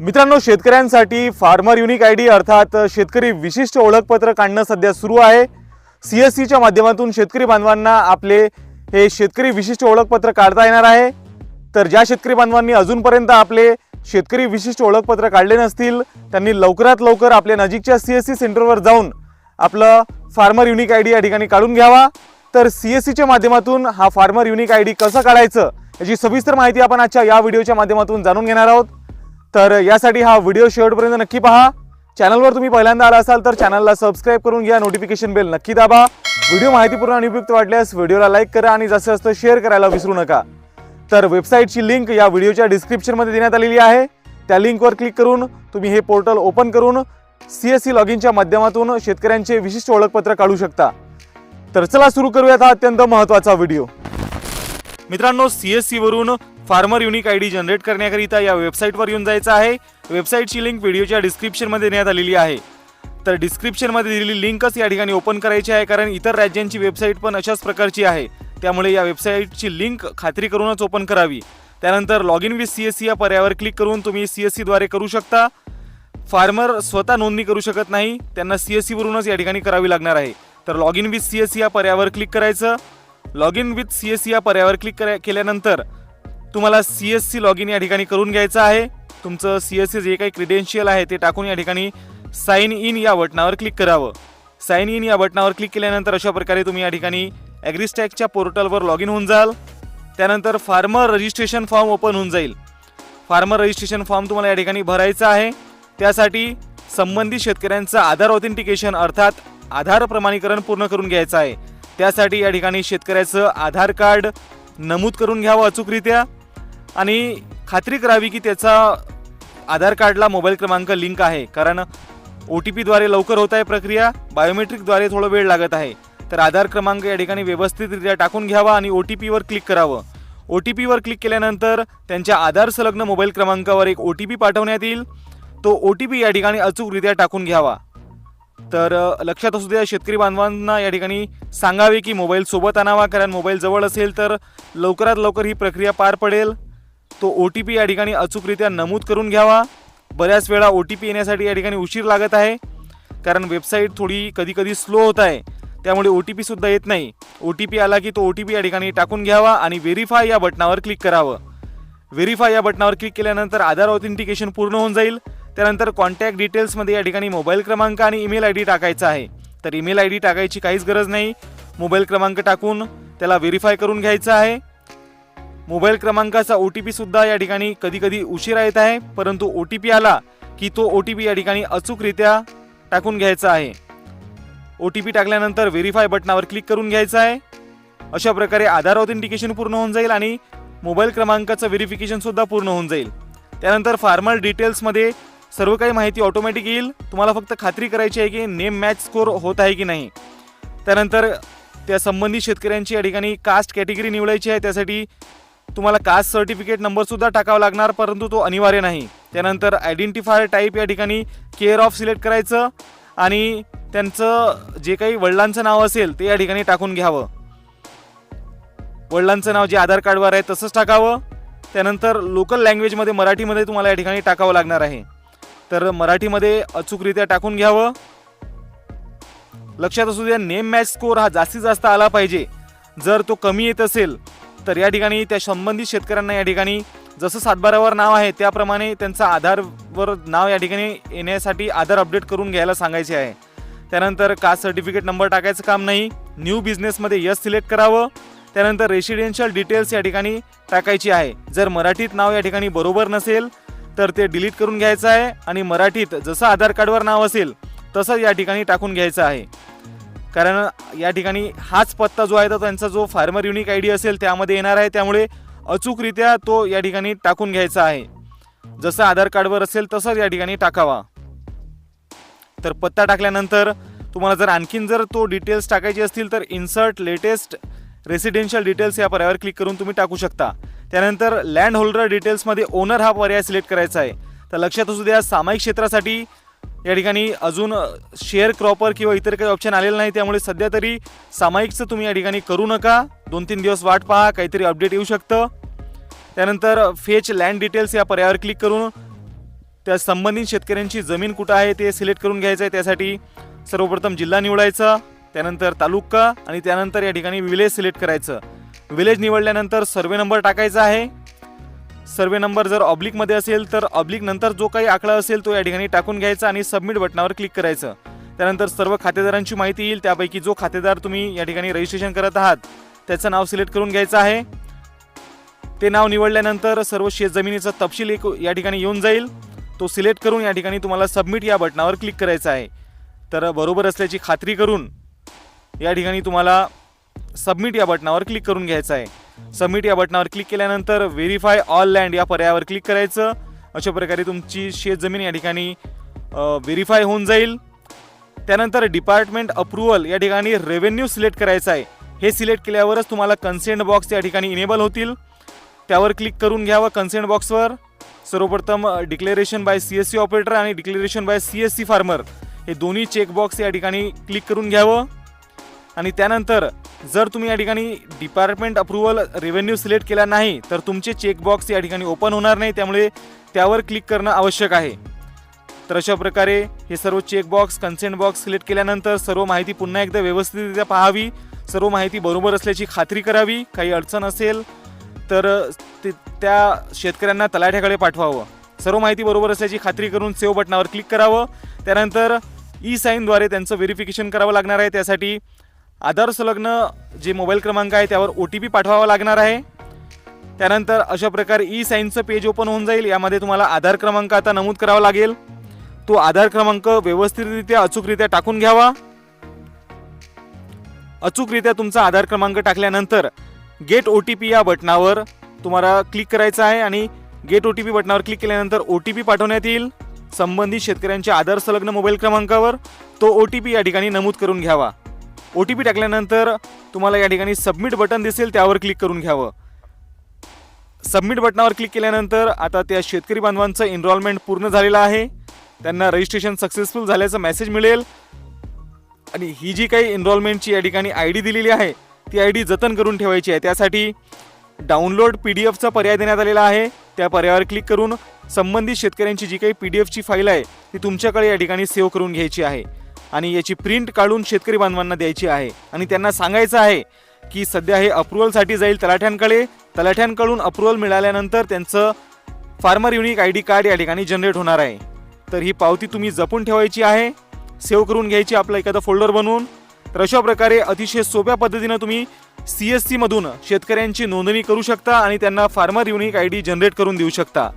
मित्रांनो शेतकऱ्यांसाठी farmer unique I D अर्थात शेतकरी विशिष्ट ओळखपत्र काढणं सध्या सुरू आहे. सी एस सीच्या माध्यमातून शेतकरी बांधवांना आपले हे शेतकरी विशिष्ट ओळखपत्र काढता येणार आहे. तर ज्या शेतकरी बांधवांनी अजूनपर्यंत आपले शेतकरी विशिष्ट ओळखपत्र काढले नसतील त्यांनी लवकरात लवकर आपल्या नजीकच्या सी एस सी सेंटरवर जाऊन आपलं फार्मर युनिक आय डी या ठिकाणी काढून घ्यावा. तर सी एस सीच्या माध्यमातून हा फार्मर युनिक आय डी कसं काढायचं याची सविस्तर माहिती आपण आजच्या या व्हिडिओच्या माध्यमातून जाणून घेणार आहोत. तर यासाठी हा व्हिडिओ शेवटपर्यंत नक्की पहा. चॅनलवर तुम्ही पहिल्यांदा आला असाल तर चॅनलला सबस्क्राईब करून घ्या नोटिफिकेशन बेल नक्की दाबा. व्हिडिओ माहितीपूर्ण आणि उपयुक्त वाटल्यास व्हिडिओला लाईक करा आणि जसं जास्त शेअर करायला विसरू नका. तर वेबसाईटची लिंक या व्हिडिओच्या डिस्क्रिप्शनमध्ये देण्यात आलेली आहे. त्या लिंकवर क्लिक करून तुम्ही हे पोर्टल ओपन करून सी एस सी लॉगिनच्या माध्यमातून शेतकऱ्यांचे विशिष्ट ओळखपत्र काढू शकता. तर चला सुरू करूयात हा अत्यंत महत्त्वाचा व्हिडिओ मित्रांनो C S सीवरून farmer unique I D generate करण्याकरिता या वेबसाईटवर येऊन जायचं आहे. वेबसाईटची लिंक व्हिडिओच्या डिस्क्रिप्शनमध्ये देण्यात आलेली आहे. तर डिस्क्रिप्शनमध्ये दिलेली लिंकच या ठिकाणी ओपन करायची आहे कारण इतर राज्यांची वेबसाईट पण अशाच प्रकारची आहे. त्यामुळे या वेबसाईटची लिंक खात्री करूनच ओपन करावी. त्यानंतर log in with C S C या पर्यायावर क्लिक करून तुम्ही सी एस सीद्वारे करू शकता. फार्मर स्वतः नोंदणी करू शकत नाही त्यांना सी एस सीवरूनच या ठिकाणी करावी लागणार आहे. तर log in with C S C या पर्यायावर क्लिक करायचं. Log in with C S C या पर्यायावर क्लिक करा केल्यानंतर तुम्हाला C S C log in या ठिकाणी करून घ्यायचं आहे. तुमचं सी एस सी जे काही क्रिडेन्शियल आहे ते टाकून या ठिकाणी साईन इन या बटनावर क्लिक करावं. साईन इन या बटनावर क्लिक केल्यानंतर अशा प्रकारे तुम्ही या ठिकाणी ॲग्रिस्टॅकच्या पोर्टलवर लॉग इन होऊन जाल. त्यानंतर फार्मर रजिस्ट्रेशन फॉर्म ओपन होऊन जाईल. फार्मर रजिस्ट्रेशन फॉर्म तुम्हाला या ठिकाणी भरायचा आहे. त्यासाठी संबंधित शेतकऱ्यांचं आधार ऑथेंटिकेशन अर्थात आधार प्रमाणीकरण पूर्ण करून घ्यायचं आहे. त्यासाठी या ठिकाणी शेतकऱ्याचं आधार कार्ड नमूद करून घ्यावं अचूकरित्या. आणि खात्री करावी की त्याचा आधार कार्डला मोबाईल क्रमांक लिंक आहे. कारण ओ टी पीद्वारे लवकर होत आहे प्रक्रिया बायोमेट्रिकद्वारे थोडं वेळ लागत आहे. तर आधार क्रमांक या ठिकाणी व्यवस्थितरित्या टाकून घ्यावा आणि ओ टी पीवर क्लिक करावं. ओ टी पीवर क्लिक केल्यानंतर त्यांच्या आधार संलग्न मोबाईल क्रमांकावर एक ओ टी पी पाठवण्यात येईल. तो ओ टी पी या ठिकाणी अचूकरित्या टाकून घ्यावा. तर लक्षात असू द्या शेतकरी बांधवांना या ठिकाणी सांगावे की मोबाईल सोबत आणावा कारण मोबाईल जवळ असेल तर लवकरात लवकर ही प्रक्रिया पार पडेल. तो ओ टी पी या ठिकाणी अचूकरित्या नमूद करून घ्यावा. बऱ्याच वेळा ओ टी पी येण्यासाठी या ठिकाणी उशीर लागत आहे. कारण वेबसाईट थोडी कधी कधी स्लो होत आहे. त्यामुळे ओ टी पीसुद्धा येत नाही. ओ टी पी आला की तो ओ टी पी या ठिकाणी टाकून घ्यावा आणि व्हेरीफाय या बटनावर क्लिक करावं. व्हेरीफाय या बटनावर क्लिक केल्यानंतर आधार ऑथेंटिकेशन पूर्ण होऊन जाईल. त्यानंतर कॉन्टॅक्ट डिटेल्समध्ये या ठिकाणी मोबाईल क्रमांक आणि ईमेल आय डी टाकायचा आहे. तर ईमेल आय डी टाकायची काहीच गरज नाही. मोबाईल क्रमांक टाकून त्याला व्हेरीफाय करून घ्यायचं आहे. मोबाईल क्रमांकाचा ओ टी सुद्धा या ठिकाणी कधी कधी उशिरा येत आहे परंतु ओ टी पी आला की तो ओ टी पी या ठिकाणी अचूकरित्या टाकून घ्यायचा आहे. ओ टी पी टाकल्यानंतर व्हेरीफाय बटनावर क्लिक करून घ्यायचं आहे. अशा प्रकारे आधार ऑथेंटिकेशन पूर्ण होऊन जाईल आणि मोबाईल क्रमांकाचं व्हेरिफिकेशनसुद्धा पूर्ण होऊन जाईल. त्यानंतर फार्मर डिटेल्समध्ये सर्व काही माहिती ऑटोमॅटिक येईल. तुम्हाला फक्त खात्री करायची आहे की नेम मॅच स्कोर होत आहे की नाही. त्यानंतर त्या संबंधित शेतकऱ्यांची या ठिकाणी कास्ट कॅटेगरी निवडायची आहे. त्यासाठी तुम्हाला कास्ट सर्टिफिकेट नंबरसुद्धा टाकावा लागणार परंतु तो अनिवार्य नाही. त्यानंतर आयडेंटिफायर टाईप या ठिकाणी केअर ऑफ सिलेक्ट करायचं आणि त्यांचं जे काही वडिलांचं नाव असेल ते या ठिकाणी टाकून घ्यावं. वडिलांचं नाव जे आधार कार्डवर आहे तसंच टाकावं. त्यानंतर लोकल लँग्वेजमध्ये मराठीमध्ये तुम्हाला या ठिकाणी टाकावं लागणार आहे. तर मराठीमध्ये अचूकरित्या टाकून घ्यावं. लक्षात असू द्या नेम मॅच स्कोर हा जास्तीत जास्त आला पाहिजे. जर तो कमी येत असेल तर या ठिकाणी त्या संबंधित शेतकऱ्यांना या ठिकाणी जसं सातबारावर नाव आहे त्याप्रमाणे त्यांचं आधारवर नाव या ठिकाणी येण्यासाठी आधार अपडेट करून घ्यायला सांगायचे आहे. त्यानंतर कास्ट सर्टिफिकेट नंबर टाकायचं काम नाही न्यू बिझनेसमध्ये यस सिलेक्ट करावं. त्यानंतर रेसिडेन्शियल डिटेल्स या ठिकाणी टाकायची आहे. जर मराठीत नाव या ठिकाणी बरोबर नसेल तर ते डिलीट करून घ्यायचं आहे आणि मराठीत जसं आधार कार्डवर नाव असेल तसं या ठिकाणी टाकून घ्यायचं आहे. कारण या ठिकाणी हाच पत्ता जो आहे तो त्यांचा जो फार्मर युनिक आय डी असेल त्यामध्ये येणार आहे. त्यामुळे अचूकरित्या तो या ठिकाणी टाकून घ्यायचा आहे. जसं आधार कार्डवर असेल तसंच या ठिकाणी टाकावा. तर पत्ता टाकल्यानंतर तुम्हाला जर आणखीन जर तो डिटेल्स टाकायचे असतील तर इन्सर्ट लेटेस्ट रेसिडेन्शियल डिटेल्स या पर्यायावर क्लिक करून तुम्ही टाकू शकता. त्यानंतर लँड होल्डर डिटेल्समध्ये ओनर हा पर्याय सिलेक्ट करायचा आहे. तर लक्षात असू द्या सामायिक क्षेत्रासाठी या ठिकाणी अजून शेअर क्रॉपर किंवा इतर काही ऑप्शन आलेलं नाही त्यामुळे सध्या तरी सामायिकचं तुम्ही या ठिकाणी करू नका. दोन तीन दिवस वाट पहा काहीतरी अपडेट येऊ शकतं. त्यानंतर फेच लँड डिटेल्स या पर्यायावर क्लिक करून त्या संबंधित शेतकऱ्यांची जमीन कुठं आहे ते सिलेक्ट करून घ्यायचं आहे. त्यासाठी सर्वप्रथम जिल्हा निवडायचा त्यानंतर तालुका आणि त्यानंतर या ठिकाणी विलेज सिलेक्ट करायचं. विलेज निवडल्यानंतर सर्वे नंबर टाकायचा आहे. सर्वे नंबर जर ऑब्लिकमध्ये असेल तर ऑब्लिक नंतर जो काही आकडा असेल तो या ठिकाणी टाकून घ्यायचा आणि सबमिट बटनावर क्लिक करायचं. त्यानंतर सर्व खातेदारांची माहिती येईल त्यापैकी जो खातेदार तुम्ही या ठिकाणी रजिस्ट्रेशन करत आहात त्याचं नाव सिलेक्ट करून घ्यायचं आहे. ते नाव निवडल्यानंतर सर्व शेत जमिनीचा तपशील एक या ठिकाणी येऊन जाईल. तो सिलेक्ट करून या ठिकाणी तुम्हाला सबमिट या बटनावर क्लिक करायचं आहे. तर बरोबर असल्याची खात्री करून या ठिकाणी तुम्हाला सबमिट या बटनावर क्लिक करून घ्यायचं आहे. सबमिट या बटनावर क्लिक केल्यानंतर व्हेरीफाय ऑल लँड या पर्यायावर क्लिक करायचं. अशा प्रकारे तुमची शेत जमीन या ठिकाणी व्हेरीफाय होऊन जाईल. त्यानंतर डिपार्टमेंट अप्रुव्हल या ठिकाणी रेव्हेन्यू सिलेक्ट करायचं आहे. हे सिलेक्ट केल्यावरच तुम्हाला कन्सेंट बॉक्स या ठिकाणी इनेबल होतील. त्यावर क्लिक करून घ्यावं कन्सेंट बॉक्सवर सर्वप्रथम declaration by C S C operator आणि declaration by C S C farmer हे दोन्ही चेकबॉक्स या ठिकाणी क्लिक करून घ्यावं आणि त्यानंतर जर तुम्ही या ठिकाणी डिपार्टमेंट अप्रुव्हल रेव्हेन्यू सिलेक्ट केला नाही तर तुमचे चेकबॉक्स या ठिकाणी ओपन होणार नाही त्यामुळे त्यावर क्लिक करणं आवश्यक आहे. तर अशा प्रकारे हे सर्व चेकबॉक्स कन्सेंट बॉक्स सिलेक्ट केल्यानंतर सर्व माहिती पुन्हा एकदा व्यवस्थितरित्या पाहावी सर्व माहिती बरोबर असल्याची खात्री करावी काही अडचण असेल तर ते त्या शेतकऱ्यांना तलाठ्याकडे पाठवावं. सर्व माहिती बरोबर असल्याची खात्री करून सेव्ह बटनावर क्लिक करावं. त्यानंतर ई साईनद्वारे त्यांचं व्हेरिफिकेशन करावं लागणार आहे. त्यासाठी आधार संलग्न जे मोबाईल क्रमांक आहे त्यावर ओ टी पी पाठवावा लागणार आहे. त्यानंतर अशा प्रकारे ई साईनचं पेज ओपन होऊन जाईल. यामध्ये तुम्हाला आधार क्रमांक आता नमूद करावा लागेल. तो आधार क्रमांक व्यवस्थितरित्या अचूकरित्या टाकून घ्यावा. अचूकरित्या तुमचा आधार क्रमांक टाकल्यानंतर गेट ओ टी पी या बटनावर तुम्हाला क्लिक करायचं आहे आणि गेट ओ टी पी बटनावर क्लिक केल्यानंतर ओ टी पी पाठवण्यात येईल. संबंधित शेतकऱ्यांच्या आधार संलग्न मोबाईल क्रमांकावर तो ओ टी पी या ठिकाणी नमूद करून घ्यावा. ओ टी पी टाकल्यानंतर तुम्हाला या ठिकाणी सबमिट बटन दिसेल त्यावर क्लिक करून घ्यावं. सबमिट बटनावर क्लिक केल्यानंतर आता त्या शेतकरी बांधवांचं एनरोलमेंट पूर्ण झालेलं आहे. त्यांना रजिस्ट्रेशन सक्सेसफुल झाल्याचं मेसेज मिळेल. आणि ही जी काही एनरोलमेंटची या ठिकाणी आय डी दिलेली आहे ती आय डी जतन करून ठेवायची आहे. त्यासाठी डाउनलोड पी डी एफचा पर्याय देण्यात आलेला आहे. त्या पर्यायावर क्लिक करून संबंधित शेतकऱ्यांची जी काही पी डी एफची फाईल आहे ती तुमच्याकडे या ठिकाणी सेव्ह करून घ्यायची आहे. आणि याची प्रिंट काढून शेतकरी बांधवांना द्यायची आहे. आणि त्यांना सांगायचं आहे की सध्या हे अप्रुव्हलसाठी जाईल तलाठ्यांकडे. तलाठ्यांकडून अप्रुव्हल मिळाल्यानंतर त्यांचं farmer unique I D card या ठिकाणी जनरेट होणार आहे. तर ही पावती तुम्ही जपून ठेवायची आहे. सेव्ह करून घ्यायची आपलं एखादं फोल्डर बनवून. तर अशा प्रकारे अतिशय सोप्या पद्धतीनं तुम्ही सी एस सीमधून शेतकऱ्यांची नोंदणी करू शकता आणि त्यांना farmer unique I D generate करून देऊ शकता.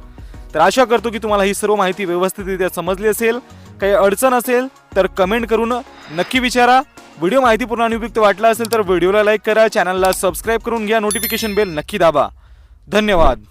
तर आशा करतो की तुम्हाला ही सर्व माहिती व्यवस्थितरित्या समजली असेल. काही अडचण असेल तर कमेंट करून नक्की विचारा. व्हिडिओ माहितीपूर्ण आणि उपयुक्त वाटला असेल तर व्हिडिओला लाईक करा चॅनलला सबस्क्राईब करून घ्या नोटिफिकेशन बेल नक्की दाबा. धन्यवाद.